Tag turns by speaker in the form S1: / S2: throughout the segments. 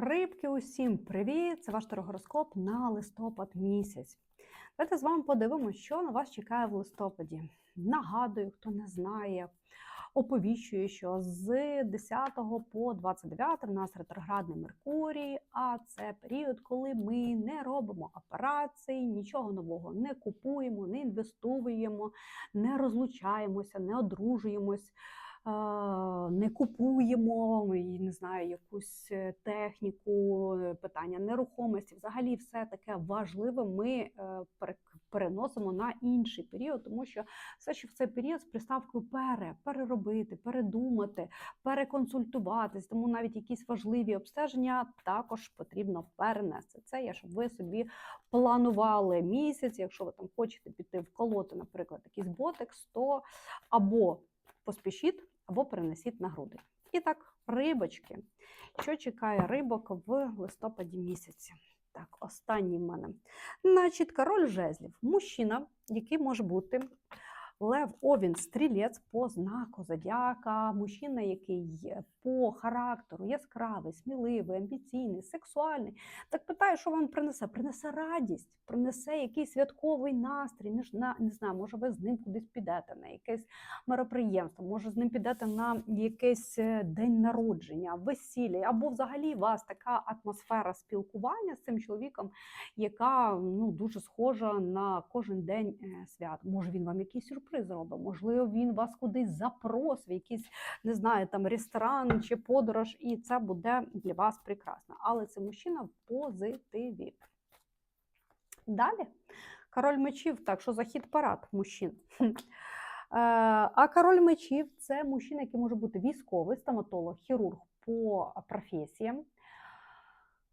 S1: Рибки, усім привіт! Це ваш тарогороскоп на листопад місяць. Давайте з вами подивимося, що на вас чекає в листопаді. Нагадую, хто не знає, оповіщую, що з 10 по 29 в нас ретроградний Меркурій, а це період, коли ми не робимо операцій, нічого нового не купуємо, не інвестуємо, не розлучаємося, не одружуємось не купуємо і не знаю, якусь е, техніку, е, питання нерухомості. Взагалі, все таке важливе ми е, переносимо на інший період, тому що все, що в цей період з приставкою пере, переробити, передумати, переконсультуватись, тому навіть якісь важливі обстеження також потрібно перенести. Це є, щоб ви собі планували місяць, якщо ви там хочете піти вколоти, наприклад, якийсь ботекс, то або поспішіть або перенесіть на груди. І так, рибочки. Що чекає рибок в листопаді місяці? Так, останній в мене. Значить, король жезлів. Мужчина, який може бути Лев Овін стрілець по знаку зодіака, мужчина, який по характеру яскравий, сміливий, амбіційний, сексуальний. Так питаю, що вам принесе? Принесе радість, принесе якийсь святковий настрій. Не, знаю, може, ви з ним кудись підете на якесь мероприємство, може з ним підете на якийсь е, день народження, весілля, або взагалі у вас така атмосфера спілкування з цим чоловіком, яка ну, дуже схожа на кожен день е, свят. Може він вам якийсь сюрприз робить. Можливо, він вас кудись запросить, в якийсь, не знаю, там ресторан чи подорож, і це буде для вас прекрасно. Але це мужчина в позитиві. Далі, король мечів, так що захід парад мужчин. Е, а король мечів це мужчина, який може бути військовий, стоматолог, хірург по професіям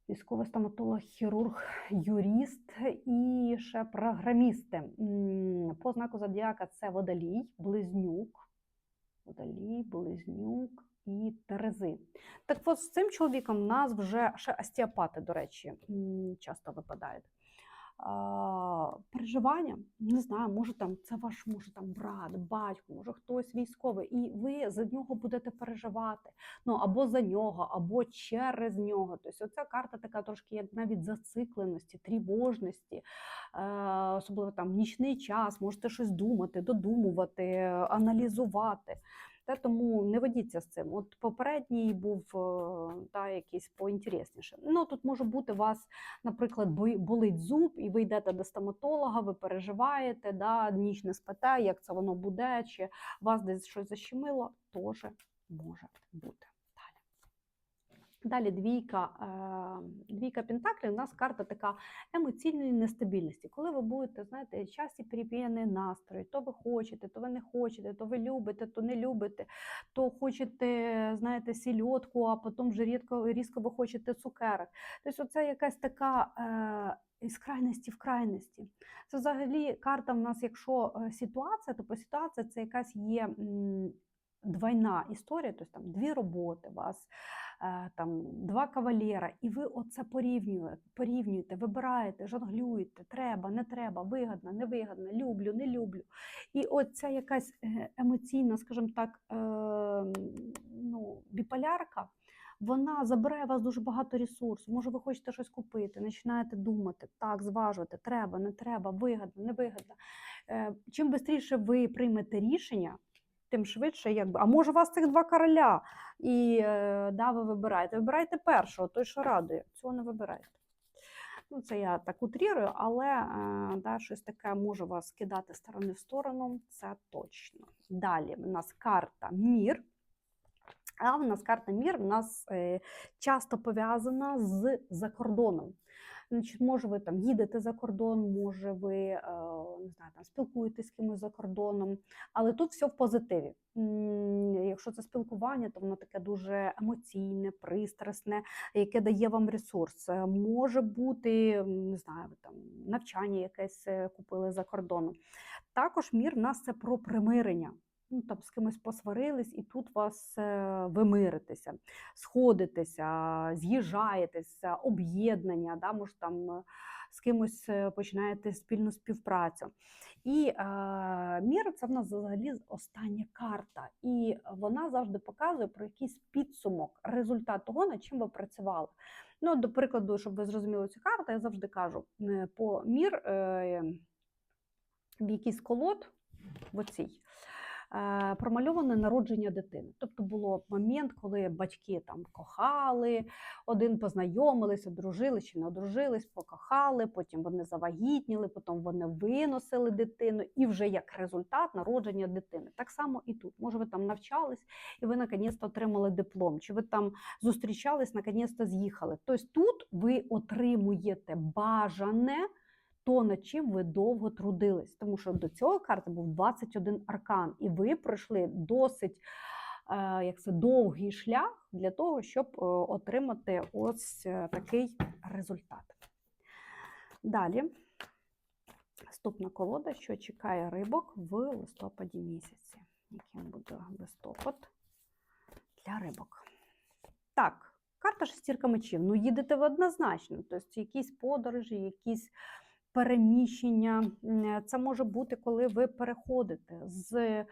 S1: військовий стоматолог, хірург, юрист і ще програмісти. По знаку зодіака це водолій, близнюк, водолій, близнюк і Терези. Так от з цим чоловіком нас вже ще остеопати, до речі, часто випадають переживання, не знаю, може там це ваш може там брат, батько, може хтось військовий, і ви за нього будете переживати. Ну або за нього, або через нього. Тобто, оця карта така трошки як навіть зацикленості, тривожності, особливо там нічний час, можете щось думати, додумувати, аналізувати. Та, Тому не ведіться з цим. От попередній був е, та, якийсь поінтересніше. Ну, Тут може бути у вас, наприклад, болить зуб, і ви йдете до стоматолога, ви переживаєте, да, ніч не спите, як це воно буде, чи вас десь щось защемило, теж може бути. Далі двійка е, двійка Пентаклів у нас карта така емоційної нестабільності. Коли ви будете, знаєте, часті переп'єний настрої, то ви хочете, то ви не хочете, то ви любите, то не любите, то хочете, знаєте, сільотку, а потім вже рідко, різко ви хочете цукерок. Тобто, це якась така. Е, із крайності в крайності. Це взагалі карта в нас, якщо е, ситуація, то по ситуації це якась є двойна історія, тобто там дві роботи у вас. Е, там два кавалєра, і ви оце порівнюєте, порівнюєте, вибираєте, жонглюєте, треба, не треба, вигодно, невигодно, люблю, не люблю. І оця якась е, емоційна, скажімо так, е, ну, біполярка. Вона забирає у вас дуже багато ресурсу. Може, ви хочете щось купити, починаєте думати, так, зважувати, треба, не треба, вигодно, невигодно. Чим швидше ви приймете рішення, тим швидше, якби. А може, у вас цих два короля, і е, да, ви вибираєте. Вибирайте першого, той, що радує. Цього не вибирайте. Ну, Це я так утрірую, але е, да, щось таке може вас кидати сторони в сторону, це точно. Далі в нас карта Мір. А в нас карта Мір в нас е, часто пов'язана з закордоном. Значить, Може, ви там їдете за кордон, може, ви е, не знаю, там спілкуєтесь з кимось за кордоном, але тут все в позитиві. Якщо це спілкування, то воно таке дуже емоційне, пристрасне, яке дає вам ресурс. Е, може бути, не знаю, там навчання якесь е, купили за кордоном. Також мір в нас це про примирення ну, там з кимось посварились, і тут вас е, вимиритеся, сходитеся, з'їжджаєтеся, об'єднання, да, може там з кимось е, починаєте спільну співпрацю. І е, міра це в нас взагалі остання карта, і вона завжди показує про якийсь підсумок, результат того, над чим ви працювали. Ну, до прикладу, щоб ви зрозуміли цю карту, я завжди кажу: е, по мір е, в якийсь колод в оцій. Е, Промальоване народження дитини. Тобто було момент, коли батьки там кохали, один познайомились, одружились чи не одружились, покохали, потім вони завагітніли, потім вони виносили дитину, і вже як результат народження дитини. Так само і тут. Може, ви там навчались і ви наконець-то отримали диплом, чи ви там зустрічались, наконець-то з'їхали. Тобто тут ви отримуєте бажане то, над чим ви довго трудились. Тому що до цього карти був 21 аркан, і ви пройшли досить е, як це, довгий шлях для того, щоб е, отримати ось е, такий результат. Далі. Наступна колода, що чекає рибок в листопаді місяці. Яким буде листопад для рибок. Так, карта шестірка мечів. Ну, їдете ви однозначно. Тобто, якісь подорожі, якісь переміщення. Це може бути, коли ви переходите з. е,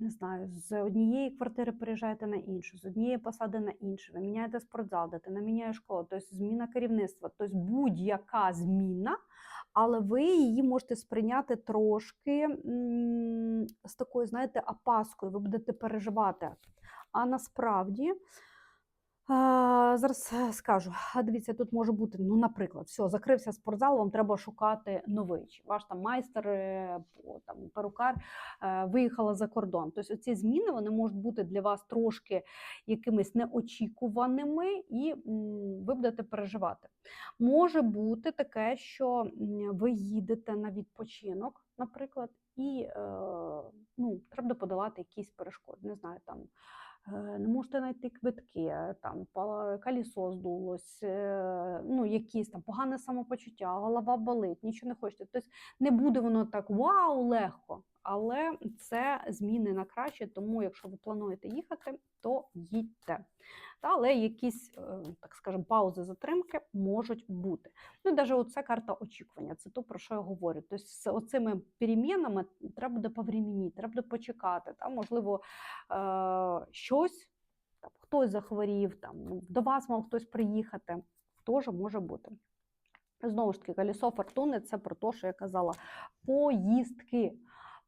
S1: Не знаю, з однієї квартири переїжджаєте на іншу, з однієї посади на іншу, ви міняєте спортзал, дитина міняє школу, тобто зміна керівництва, тобто будь-яка зміна, але ви її можете сприйняти трошки з такою, знаєте, опаскою, ви будете переживати. А насправді зараз е, скажу. Дивіться, тут може бути, ну, наприклад, все, закрився спортзал, вам треба шукати новий. Чи ваш там майстер, е, там, перукар е, виїхала за кордон. Тобто ці зміни вони можуть бути для вас трошки якимись неочікуваними, і ви будете переживати. Може бути таке, що ви їдете на відпочинок, наприклад, і ну, треба подолати якісь перешкоди. Не знаю, там не можете знайти квитки, е, там колесо здулось, е, ну, якісь там погане самопочуття, голова болить, нічого не хочете. Тобто не буде воно так вау, легко. Але це зміни на краще, тому якщо ви плануєте їхати, то їдьте. Але якісь, е, так скажемо, паузи, затримки можуть бути. Ну, навіть оце карта очікування, це то, про що я говорю. Тобто з оцими перемінами треба буде повремінити, треба буде почекати. Та, можливо, е, щось, там, хтось захворів, там, ну, до вас мав хтось приїхати, теж може бути. Знову ж таки, колесо фортуни це про те, що я казала, поїздки.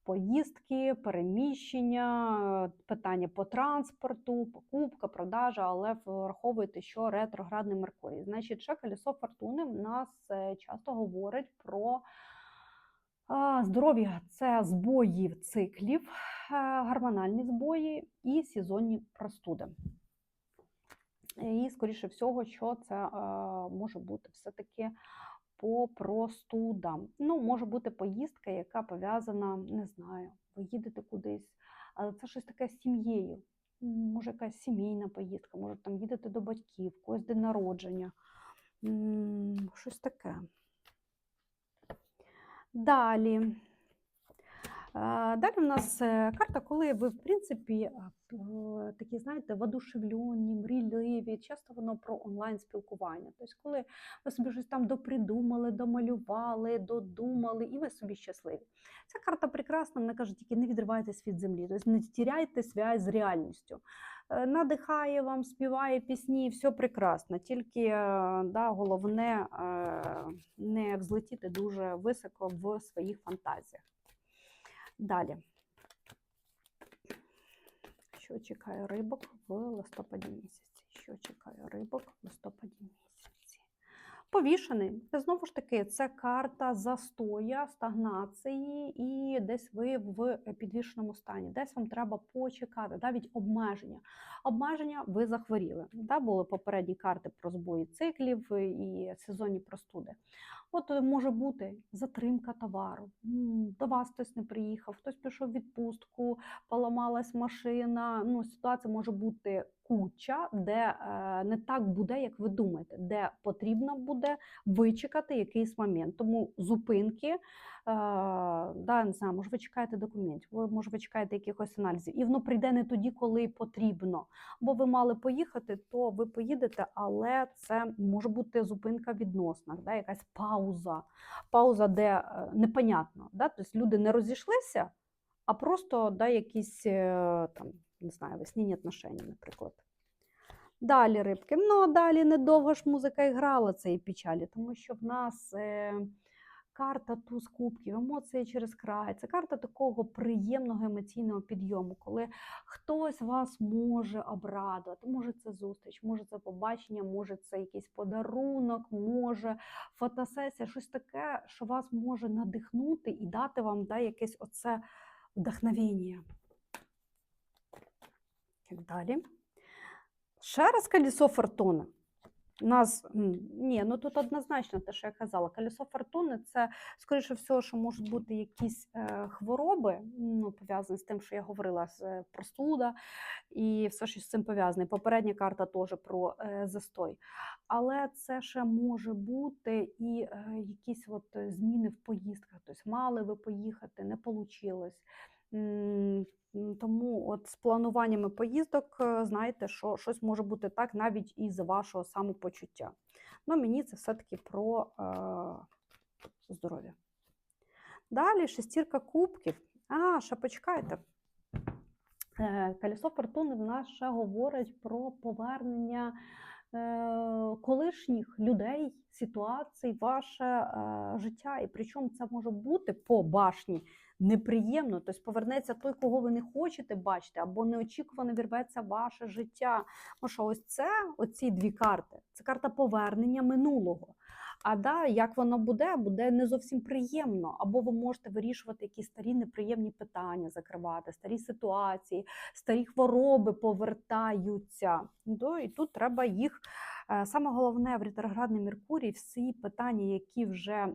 S1: Поїздки, переміщення, питання по транспорту, покупка, продажа, але враховуйте, що ретроградний Меркурій. Значить, ще колесо фортуни в нас е, часто говорить про здоров'я це збої циклів, е, гормональні збої і сезонні простуди. І, скоріше всього, що це е, може бути все-таки по простудам. Ну, може бути поїздка, яка пов'язана, не знаю, ви їдете кудись, але це щось таке з сім'єю. Може, якась сімейна поїздка, може там їдете до батьків, когось день народження. Щось таке. Далі. Далі в нас е, карта, коли ви, в принципі, такі, знаєте, воодушевлені, мрійливі, часто воно про онлайн-спілкування. Тобто, коли ви собі щось там допридумали, домалювали, додумали, і ви собі щасливі. Ця карта прекрасна, вона каже, тільки не відривайтесь від землі, тобто не тіряйте зв'язь з реальністю. Е, Надихає вам, співає пісні, все прекрасно. Тільки е, да, головне не взлетіти дуже високо в своїх фантазіях. Далі. Що чекає рибок в листопаді місяці? Що чекає рибок в листопаді місяці? Повішений. Знову ж таки, це карта застоя, стагнації, і десь ви в підвішеному стані. Десь вам треба почекати, навіть обмеження. Обмеження ви захворіли. Да, були попередні карти про збої циклів і сезонні простуди. От е, може бути затримка товару. До вас хтось не приїхав, хтось пішов в відпустку, поламалась машина. Ну, ситуація може бути куча, де е, не так буде, як ви думаєте, де потрібно буде вичекати якийсь момент. Тому зупинки, да, не знаю, може, ви чекаєте документів, може, ви чекаєте якихось аналізів, і воно прийде не тоді, коли потрібно. Бо ви мали поїхати, то ви поїдете, але це може бути зупинка в відносинах, да, якась пауза, пауза, де е, непонятно. Да? Тобто люди не розійшлися, а просто да, якісь е, там, не знаю, весняні отношення, наприклад. Далі рибки. Ну, а далі недовго ж музика і грала цієї печалі, тому що в нас е, карта туз кубків, емоції через край. Це карта такого приємного емоційного підйому, коли хтось вас може обрадувати. Може це зустріч, може це побачення, може це якийсь подарунок, може фотосесія, щось таке, що вас може надихнути і дати вам да, якесь оце вдохновення. Так далі. Ще раз колесо фортуни. У нас ні, ну тут однозначно те, що я казала, колесо фортуни це, скоріше всього, що можуть бути якісь е, хвороби, ну, пов'язані з тим, що я говорила, з простуда і все, що з цим пов'язане. Попередня карта теж про е, застой. Але це ще може бути і е, якісь от е, зміни в поїздках. Тобто мали ви поїхати, не вийшло. Тому от з плануваннями поїздок, е, знаєте, що щось може бути так навіть із вашого самопочуття. Ну, мені це все-таки про е, здоров'я. Далі шестірка кубків. А, ще почекайте. Е, Колесо фортуни в нас ще говорить про повернення колишніх людей, ситуацій, ваше е, життя. І причому це може бути по башні неприємно. Тобто повернеться той, кого ви не хочете бачити, або неочікувано вірветься ваше життя. Ну що, ось це оці дві карти. Це карта повернення минулого. А да, як воно буде, буде не зовсім приємно. Або ви можете вирішувати якісь старі неприємні питання, закривати, старі ситуації, старі хвороби повертаються. Ну, І тут треба їх. Е, Саме головне в ретроградний Меркурій всі питання, які вже е,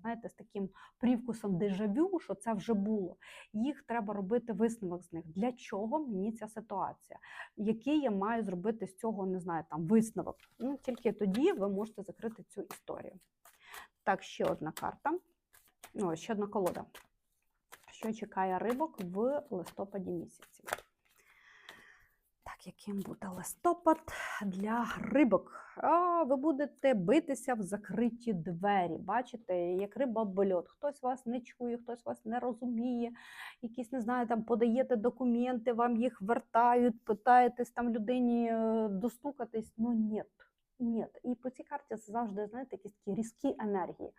S1: знаєте, з таким привкусом дежавю, що це вже було. Їх треба робити висновок з них. Для чого мені ця ситуація? Який я маю зробити з цього, не знаю, там висновок. Ну, тільки тоді ви можете закрити цю історію. Так, ще одна карта. Ну, ще одна колода. Що чекає рибок в листопаді місяці? Яким буде листопад для рибок? А, ви будете битися в закриті двері. Бачите, як риба об льод. Хтось вас не чує, хтось вас не розуміє. Якісь, не знаю, там подаєте документи, вам їх вертають, питаєтесь там людині е, достукатись. Ну ні. Ні. І по цій карті завжди, знаєте, якісь такі різкі енергії.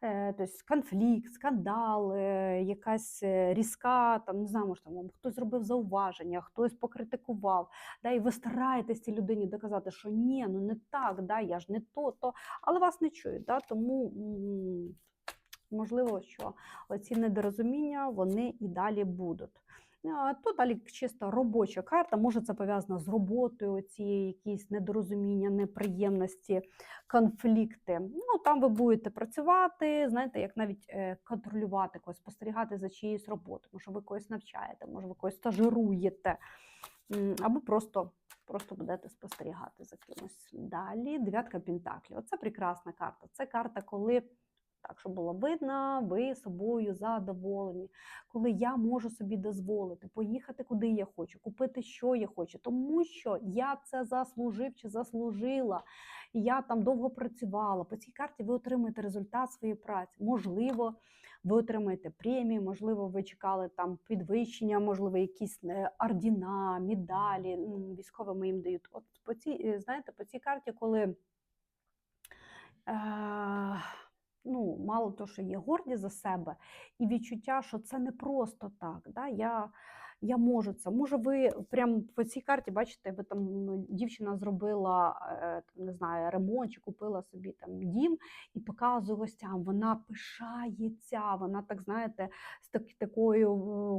S1: Тобто конфлікт, скандал, е, якась е, різка, там не знаю, може там хтось зробив зауваження, хтось покритикував. Да, і ви стараєтесь цій людині доказати, що ні, ну не так, да, я ж не то, то, але вас не чують. Да, тому можливо, що оці недорозуміння вони і далі будуть. Тут далі чисто робоча карта, може це пов'язано з роботою, ці якісь недорозуміння, неприємності, конфлікти. Ну там ви будете працювати, знаєте, як навіть е, контролювати когось, спостерігати за чиєюсь роботою. Може, ви когось навчаєте, може, ви когось стажируєте, або просто, просто будете спостерігати за кимось. Далі дев'ятка пентаклів. Оце прекрасна карта. Це карта, коли. Так, щоб було видно, ви собою задоволені, коли я можу собі дозволити поїхати куди я хочу, купити, що я хочу, тому що я це заслужив чи заслужила. Я там довго працювала. По цій карті ви отримаєте результат своєї праці. Можливо, ви отримаєте премію, можливо, ви чекали там підвищення, можливо, якісь е, ордіна, медалі. м, Військовим їм дають. От по цій, е, знаєте, по цій карті, коли. Е, ну, мало того, що є горді за себе, і відчуття, що це не просто так. Да? Я, я можу це. Може, ви прямо по цій карті, бачите, ви там дівчина зробила е, не знаю, ремонт чи купила собі там дім і показує гостям. Вона пишається, вона так знаєте, з так, такою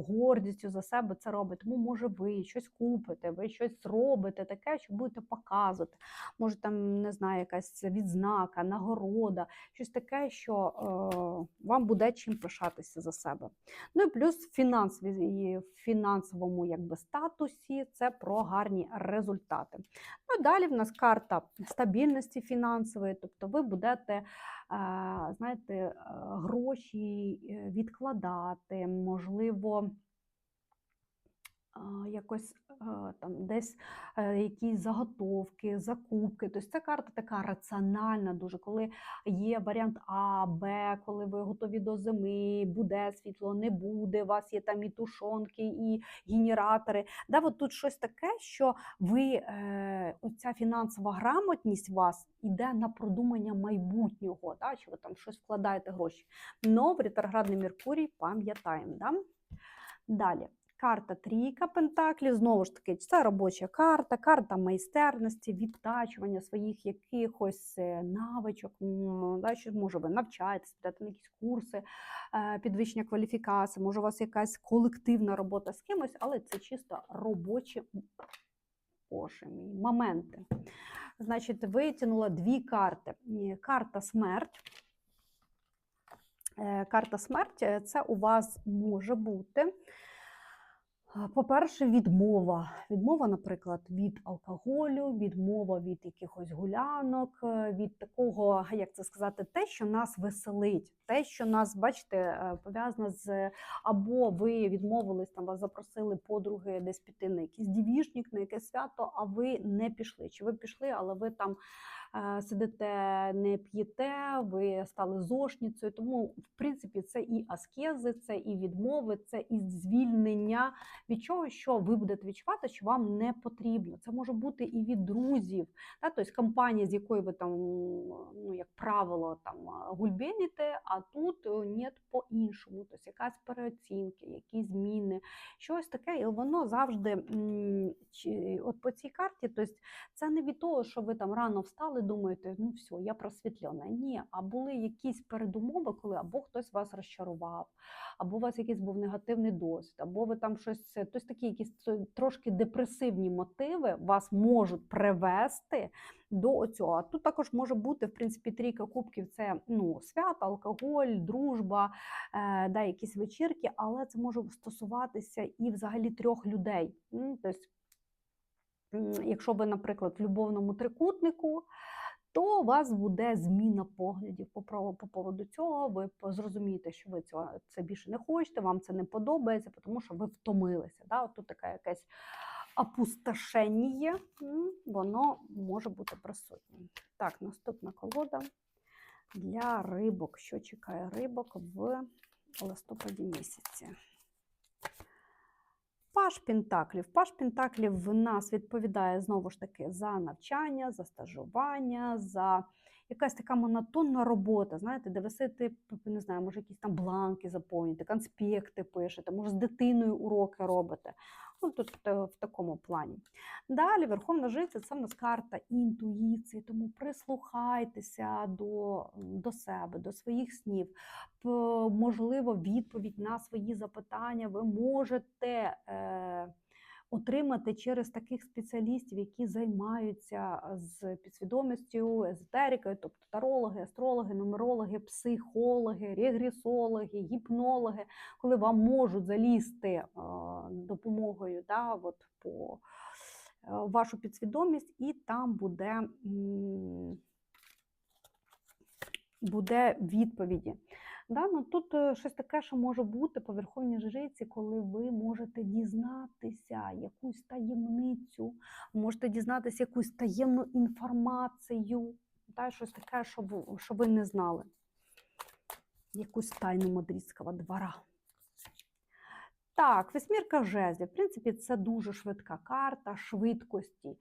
S1: гордістю за себе це робить. Тому, може, ви щось купите, ви щось зробите таке, що будете показувати. Може, там не знаю, якась відзнака, нагорода, щось таке, що е, вам буде чим пишатися за себе. Ну і плюс фінансові, фінансові фінансовому якби, статусі, це про гарні результати. Ну, далі в нас карта стабільності фінансової, тобто ви будете е, знаєте, е, гроші е, відкладати, можливо якось там десь е, якісь заготовки, закупки. Тобто ця карта така раціональна, дуже коли є варіант А, Б, коли ви готові до зими, буде світло, не буде. У вас є там і тушонки, і генератори. Да, от тут щось таке, що ви е, оця фінансова грамотність у вас іде на продумання майбутнього, да, чи ви там щось вкладаєте гроші. Но в ретроградний Меркурій пам'ятаємо. Да? Далі. Карта трійка пентаклів, знову ж таки, це робоча карта, карта майстерності, відтачування своїх якихось е, навичок. Да, що, Може, ви навчаєтесь, підете на якісь курси, е, підвищення кваліфікації, може, у вас якась колективна робота з кимось, але це чисто робочі Боже мій, моменти. Значить, витягнула дві карти. Карта смерть. Е, карта смерть це у вас може бути. По-перше, відмова. Відмова, наприклад, від алкоголю, відмова від якихось гулянок, е, від такого, як це сказати, те, що нас веселить, те, що нас, бачите, е, пов'язано з або ви відмовились там, вас запросили подруги десь піти на якийсь дівішник, на якесь свято, а ви не пішли. Чи ви пішли, але ви там сидите, не п'єте, ви стали зошніцею. Тому, в принципі, це і аскези, це і відмови, це і звільнення від чого, що ви будете відчувати, що вам не потрібно. Це може бути і від друзів, та, тобто компанія, з якою ви там, ну як правило, там гульбеніте, а тут е, ні по-іншому. Тобто якась переоцінки, якісь зміни, щось таке, і воно завжди от по цій карті, тобто це не від того, що ви там рано встали думаєте, ну все, я просвітлена. Ні, а були якісь передумови, коли або хтось вас розчарував, або у вас якийсь був негативний досвід, або ви там щось, тобто такі якісь трошки депресивні мотиви вас можуть привести до цього. А тут також може бути, в принципі, трійка кубків це ну, свято, алкоголь, дружба, е, да, якісь вечірки, але це може стосуватися і взагалі трьох людей. Тобто, Якщо ви, наприклад, в любовному трикутнику, то у вас буде зміна поглядів по по поводу цього. Ви зрозумієте, що ви цього це більше не хочете, вам це не подобається, тому що ви втомилися. Да? Тут таке якесь опустошення, воно може бути присутнім. Так, наступна колода для рибок. Що чекає рибок в листопаді місяці? Паш Пентаклів. Паш Пентаклів в нас відповідає знову ж таки за навчання, за стажування, за якась така монотонна робота, знаєте, де висити, не знаю, може, якісь там бланки заповнюєте, конспекти пишете, може, з дитиною уроки робите. Ну, тут е, в такому плані. Далі Верховна Жиця це в нас карта інтуїції, тому прислухайтеся до до себе, до своїх снів. Можливо, відповідь на свої запитання ви можете. Е, отримати через таких спеціалістів, які займаються з підсвідомістю, езотерикою, тобто тарологи, астрологи, нумерологи, психологи, регресологи, гіпнологи, коли вам можуть залізти допомогою да, от по вашу підсвідомість, і там буде. Буде відповіді. Да? Ну, Тут е, щось таке, що може бути по верховній жриці, коли ви можете дізнатися якусь таємницю, можете дізнатися якусь таємну інформацію, да? щось таке, що ви, не знали. Якусь тайну мадридського двора. Так, восьмірка жезлів. В принципі, це дуже швидка карта швидкості,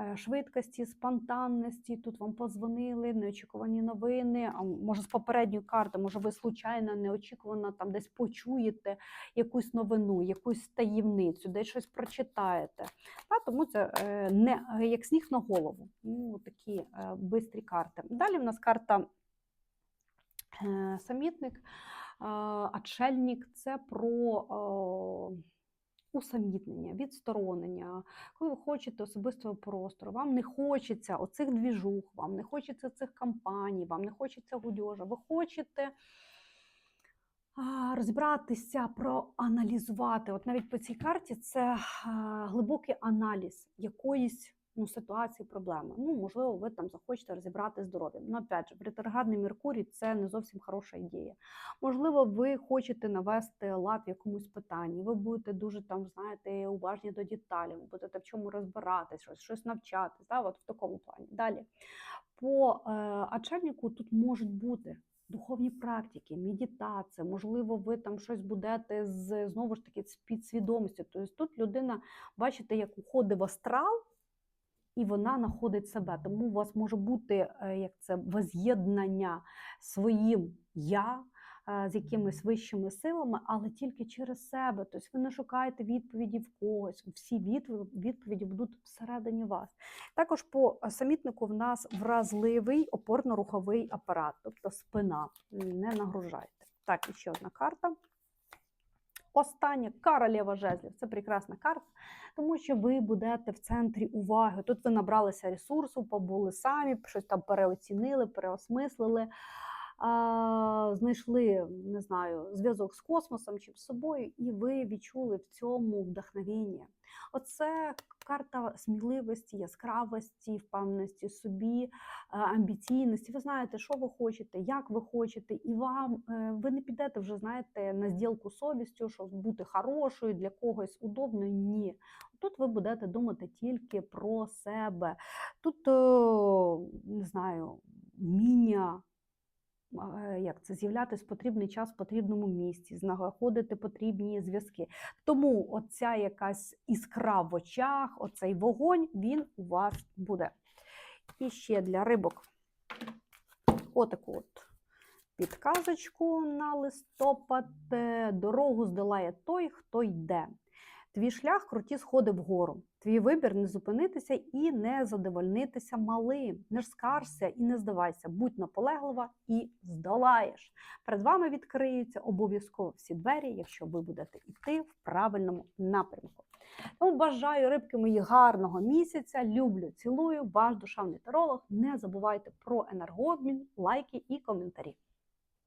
S1: е, швидкості, спонтанності. Тут вам позвонили, неочікувані новини. А може, з попередньої карти, може, ви случайно, неочікувано там десь почуєте якусь новину, якусь таємницю, десь щось прочитаєте. А тому це е, не як сніг на голову. Ну, Такі бистрі е, карти. Далі в нас карта самітник. Отшельник це про усамітнення, відсторонення, коли ви хочете особистого простору, вам не хочеться оцих двіжух, вам не хочеться цих кампаній, вам не хочеться гудьожа, ви хочете розібратися, проаналізувати. От навіть по цій карті це глибокий аналіз якоїсь ну, ситуації, проблеми. Ну, можливо, ви там захочете розібрати здоров'я. Ну, опять же, ретроградний Меркурій це не зовсім хороша ідея. Можливо, ви хочете навести лад в якомусь питанні. Ви будете дуже там, знаєте, уважні до деталей, будете в чому розбиратись, щось, щось навчатись. Да? От в такому плані. Далі. По е, очельнику тут можуть бути духовні практики, медитація, можливо, ви там щось будете з знову ж таки з підсвідомістю. Тобто тут людина, бачите, як уходить в астрал, і вона знаходить себе. Тому у вас може бути е, як це воз'єднання своїм я. е, З якимись вищими силами, але тільки через себе. Тобто ви не шукаєте відповіді в когось. Всі відповіді будуть всередині вас. Також по самітнику в нас вразливий опорно-руховий апарат, тобто спина. Не нагружайте. Так, і ще одна карта. Остання королева жезлів. Це прекрасна карта, тому що ви будете в центрі уваги. Тут ви набралися ресурсу, побули самі, щось там переоцінили, переосмислили, знайшли не знаю, зв'язок з космосом чи з собою, і ви відчули в цьому вдохновіння. Оце карта сміливості, яскравості, впевненості собі, амбіційності. Ви знаєте, що ви хочете, як ви хочете, і вам е, ви не підете вже, знаєте, на зділку совістю, щоб бути хорошою для когось удобною. Ні. Тут ви будете думати тільки про себе. Тут, е, не знаю, вміння як це з'являтися потрібний час в потрібному місці, знаходити потрібні зв'язки. Тому оця якась іскра в очах, оцей вогонь, він у вас буде. І ще для рибок отаку от підказочку на листопад. Е, Дорогу здолає той, хто йде. Твій шлях круті сходи вгору. Твій вибір не зупинитися і не задовольнитися малим. Не скаржся і не здавайся, будь наполеглива і здолаєш. Перед вами відкриються обов'язково всі двері, якщо ви будете йти в правильному напрямку. Тому бажаю рибки мої гарного місяця. Люблю, цілую. Ваш душевний таролог. Не забувайте про енергообмін, лайки і коментарі.